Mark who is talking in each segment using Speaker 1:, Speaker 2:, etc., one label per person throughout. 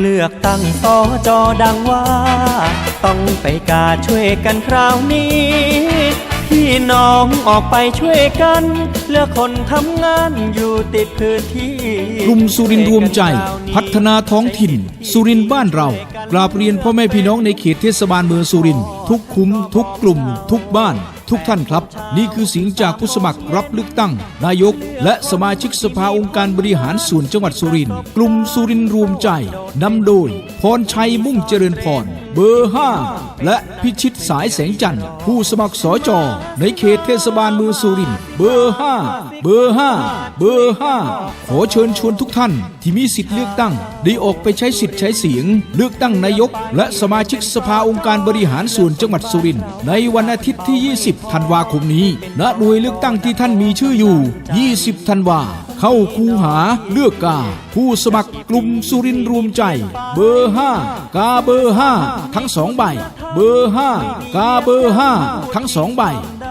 Speaker 1: เลือกตั้งสอจอดังว่า ต้องไปกาช่วยกันคราวนี้ พี่น้องออกไปช่วยกัน เลือกคนทำงานอยู่ติดพื้นที่
Speaker 2: กลุ่มสุรินทร์รวมใจ พัฒนาท้องถิ่น สุรินทร์บ้านเรากราบเรียนพ่อแม่พี่น้องในเขตเทศบาลเมืองสุรินทร์ทุกคุ้มทุกกลุ่ม ทุกบ้าน ทุกท่านครับ นี่คือเสียงจากผู้สมัครรับเลือกตั้ง นายก และสมาชิกสภาองค์การบริหารส่วนจังหวัดสุรินทร์กลุ่มสุรินทร์รวมใจนำโดยพรชัยมุ่งเจริญพร เบอร์ 5 และพิชิตสายแสงจันทร์ผู้สมัครสอจอในเขตเทศบาลเมืองสุรินทร์เบอร์ 5 เบอร์ 5 เบอร์ 5 ขอเชิญชวนทุกท่านที่มีสิทธิ์เลือกตั้ง ได้ออกไปใช้สิทธิ์ใช้เสียง เลือกตั้งนายก และสมาชิกสภาองค์การบริหารส่วนจังหวัดสุรินทร์ในวันอาทิตย์ที่ 20 ธันวาคมนี้ณหน่วยเลือกตั้งที่ท่านมีชื่ออยู่ 20 ธันวา เข้าคูหาเลือกกา ผู้สมัครกลุ่มสุรินรวมใจ เบอร์ห้ากาเบอร์ห้าทั้งสองใบ เบอร์ห้ากาเบอร์ห้าทั้งสองใบ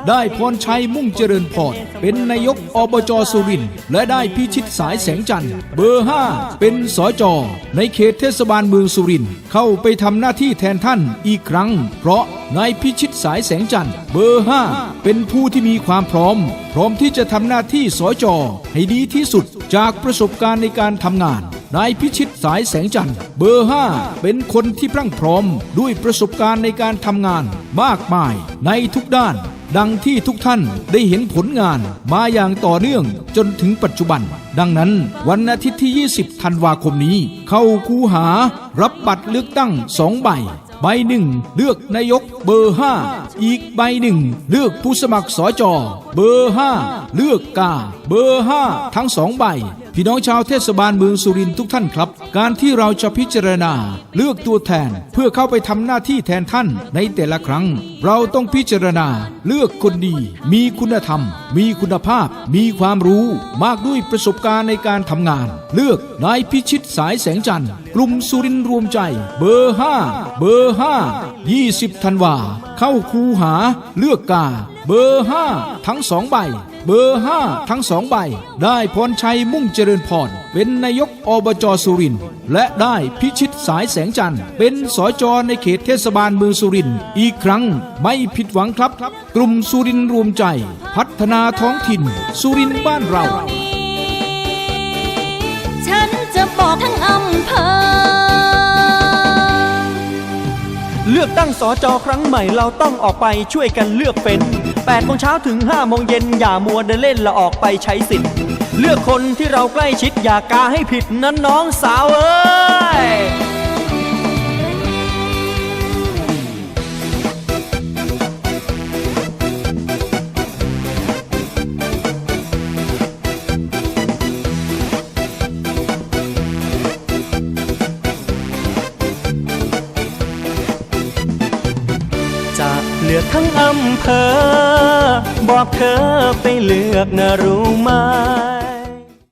Speaker 2: ได้พรชัยมุ่งเจริญพรเป็นนายกอบจสุรินและได้พิชิตสายแสงจันทร์เบอร์ 5 เป็นสอจอในเขตเทศบาลเมืองสุรินเข้าไปทำหน้าที่แทนท่านอีกครั้ง เพราะนายพิชิตสายแสงจันทร์เบอร์ 5 เป็นผู้ที่มีความพร้อม พร้อมที่จะทำหน้าที่สอจอให้ดีที่สุดจากประสบการณ์ในการทำงานนายพิชิตสายแสงจันทร์เบอร์ 5 เป็นคนที่พรั่งพร้อมด้วยประสบการณ์ในการทำงานมากมายในทุกด้าน ดังที่ทุกท่านได้เห็นผลงานมาอย่างต่อเนื่องจนถึงปัจจุบัน ดังนั้นวันอาทิตย์ที่ 20 ธันวาคมนี้ เข้าคูหารับบัตรเลือกตั้งสองใบ ใบหนึ่งเลือกนายกเบอร์ 5 อีกใบหนึ่งเลือกผู้สมัครสอจอเบอร์ 5 เลือกกา เบอร์ 5 ทั้งสองใบ พี่น้องชาวเทศบาลเมืองสุรินทร์ทุกท่านครับ การที่เราจะพิจารณาเลือกตัวแทนเพื่อเข้าไปทำหน้าที่แทนท่านในแต่ละครั้ง เราต้องพิจารณาเลือกคนดี มีคุณธรรม มีคุณภาพ มีความรู้มากด้วยประสบการณ์ในการทำงาน เลือกนายพิชิตสายแสงจันทร์กลุ่มสุรินทร์รวมใจ เบอร์ 5 เบอร์ 5 20ธันวาเข้าคูหาเลือกกา เบอร์ 5 ทั้งสองใบ เบอร์5ทั้งสองใบ ได้พรชัยมุ่งเจริญพร เป็นนายกอบจสุรินทร์และได้พิชิตสายแสงจันทร์ เป็นสอจอในเขตเทศบาลเมืองสุรินทร์อีกครั้งไม่ผิดหวังครับ กลุ่มสุรินทร์รวมใจ พัฒนาท้องถิ่น สุรินทร์บ้านเรา
Speaker 3: ฉันจะบอกทั้งอำเภอ
Speaker 1: เลือกตั้งสอจอครั้งใหม่เราต้องออกไปช่วยกันเลือกเป็น 8โมงเช้าถึง5โมงเย็นอย่ามัวเดินเล่นละออกไปใช้สิทธิ์ เลือกคนที่เราใกล้ชิดอย่ากาให้ผิดนั้นน้องสาวเอ้ย เหลือกทั้งอำเภอ บอกเธอไปเลือกนะรู้ไหม